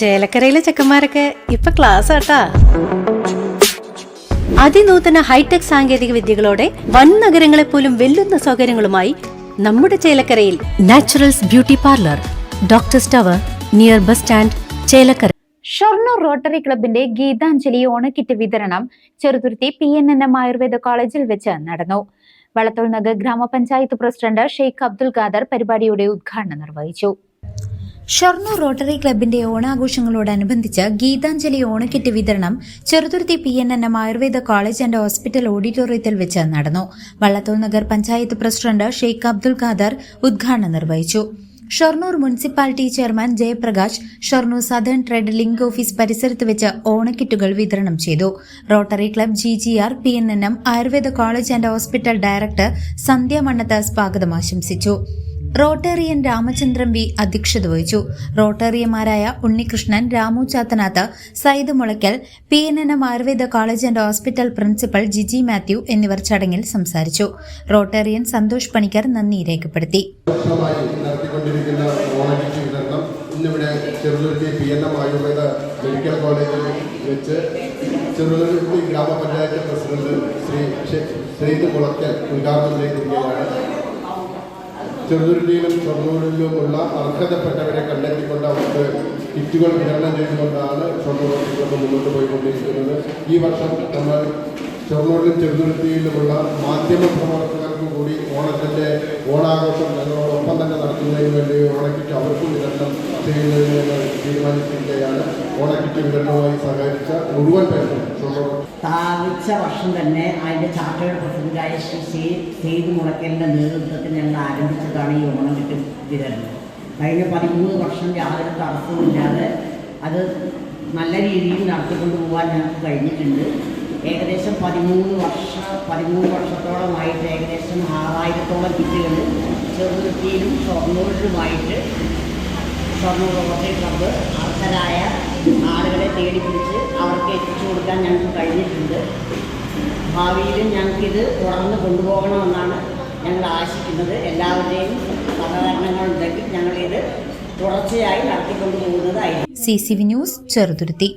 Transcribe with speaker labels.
Speaker 1: ചേലക്കരയിലെ ചെക്കന്മാരൊക്കെ ഇപ്പൊ ക്ലാസ് ആട്ടാ. അതിനൂതന ഹൈടെക് സാങ്കേതിക വിദ്യകളോടെ വൻ നഗരങ്ങളെ പോലും വെല്ലുന്ന സൗകര്യങ്ങളുമായി നമ്മുടെ ചേലക്കരയിൽ Naturals beauty parlour doctor tower near bus stand Chelakkara.
Speaker 2: Shoranur Rotary ക്ലബിന്റെ ഗീതാഞ്ജലി ഓണക്കിറ്റ് വിതരണം Cheruthuruthy P N N M Ayurveda കോളേജിൽ വെച്ച് നടന്നു. വളത്തോൾ നഗർ ഗ്രാമപഞ്ചായത്ത് പ്രസിഡന്റ് ഷെയ്ഖ് അബ്ദുൽ ഖാദർ പരിപാടിയുടെ ഉദ്ഘാടനം നിർവഹിച്ചു. ഷൊർണൂർ റോട്ടറി ക്ലബിന്റെ ഓണാഘോഷങ്ങളോടനുബന്ധിച്ച് ഗീതാഞ്ജലി ഓണക്കിറ്റ് വിതരണം Cheruthuruthy P N N M Ayurveda college and hospital ഓഡിറ്റോറിയത്തിൽ വെച്ച് നടന്നു. വള്ളത്തോൾ നഗർ പഞ്ചായത്ത് പ്രസിഡന്റ് ഷെയ്ഖ് അബ്ദുൽ ഖാദർ ഉദ്ഘാടനം നിർവഹിച്ചു. Shoranur municipality chairman Jayaprakash Shoranur southern trade link office പരിസരത്ത് വെച്ച് ഓണക്കിറ്റുകൾ വിതരണം ചെയ്തു. Rotary club G G R P N N M Ayurveda college and hospital director Sandhya Mannath സ്വാഗതം ആശംസിച്ചു. റോട്ടേറിയൻ രാമചന്ദ്രൻ വി അധ്യക്ഷത വഹിച്ചു റോട്ടേറിയന്മാരായ Unnikrishnan Ramu Chathanath Sayyid Mulakkal P N N M Ayurveda college and hospital principal Jiji Mathew എന്നിവർ ചടങ്ങിൽ സംസാരിച്ചു Rotarian Santhosh Panicker നന്ദി രേഖപ്പെടുത്തി
Speaker 3: ചെറുതുരുത്തി ഗ്രാമപഞ്ചായത്ത് പ്രസിഡന്റ് ശ്രീ ഉദ്ഘാടനം ചെയ്തിരിക്കുകയാണ് ചെറുതുരുത്തിയിലും ഷൊർണൂരിലുമുള്ള അർഹതപ്പെട്ടവരെ കണ്ടെത്തിക്കൊണ്ട് അവർക്ക് കിറ്റുകൾ വിതരണം ചെയ്തുകൊണ്ടാണ് ഷൊർണൂർ മുന്നോട്ട് പോയിക്കൊണ്ടിരിക്കുന്നത്. ഈ വർഷം നമ്മൾ ഷൊർണൂരിലും ചെറുതുരുത്തിയിലുമുള്ള മാധ്യമ പ്രവർത്തകർക്കും കൂടി ഓണത്തിന്റെ ഓണാഘോഷം ഞങ്ങളോടൊപ്പം തന്നെ നടത്തുന്നതിന് വേണ്ടി ഓണക്കിറ്റ് അവർക്കും വിതരണം ചെയ്യുന്നതിന് ഞങ്ങൾ തീരുമാനിച്ചിരിക്കുകയാണ്. ഓണക്കിറ്റ് വിതരണവുമായി സഹകരിച്ച മുഴുവൻ പേർക്കും
Speaker 4: സ്ഥാപിച്ച വർഷം തന്നെ അതിന്റെ ചാർട്ടേഡ് പ്രസിഡന്റായ ശ്രീ സി സെയ്ദ് മുളക്കലിന്റെ നേതൃത്വത്തിൽ ഞങ്ങൾ ആരംഭിച്ചതാണ് ഈ ഓണം കിട്ടി വിതരണം. കഴിഞ്ഞ പതിമൂന്ന് വർഷം യാതൊരു തടസ്സവുമില്ലാതെ അത് നല്ല രീതിയിൽ നടത്തിക്കൊണ്ട് പോകാൻ ഞങ്ങൾക്ക് കഴിഞ്ഞിട്ടുണ്ട്. ഏകദേശം പതിമൂന്ന് വർഷം പതിമൂന്ന് വർഷത്തോളമായിട്ട് ഏകദേശം ആറായിരത്തോളം കിറ്റുകൾ ചെറുതുരുത്തിയിലും ഷൊർണൂരിലുമായിട്ട് റോട്ടറി ക്ലബ്ബ് അർഹരായ ആളുകളെ തേടി പിടിച്ച് അവർക്ക് എത്തിച്ചു കൊടുക്കാൻ ഞങ്ങൾക്ക് കഴിഞ്ഞിട്ടുണ്ട്. ഭാവിയിലും ഞങ്ങൾക്കിത് തുടർന്ന് കൊണ്ടുപോകണമെന്നാണ് ഞങ്ങൾ ആശിക്കുന്നത്. എല്ലാവരുടെയും സഹകരണങ്ങളുണ്ടെങ്കിൽ ഞങ്ങളിത് തുടർച്ചയായി നടത്തിക്കൊണ്ടു പോകുന്നതായിരിക്കും.
Speaker 2: C C V news Cheruthuruthy.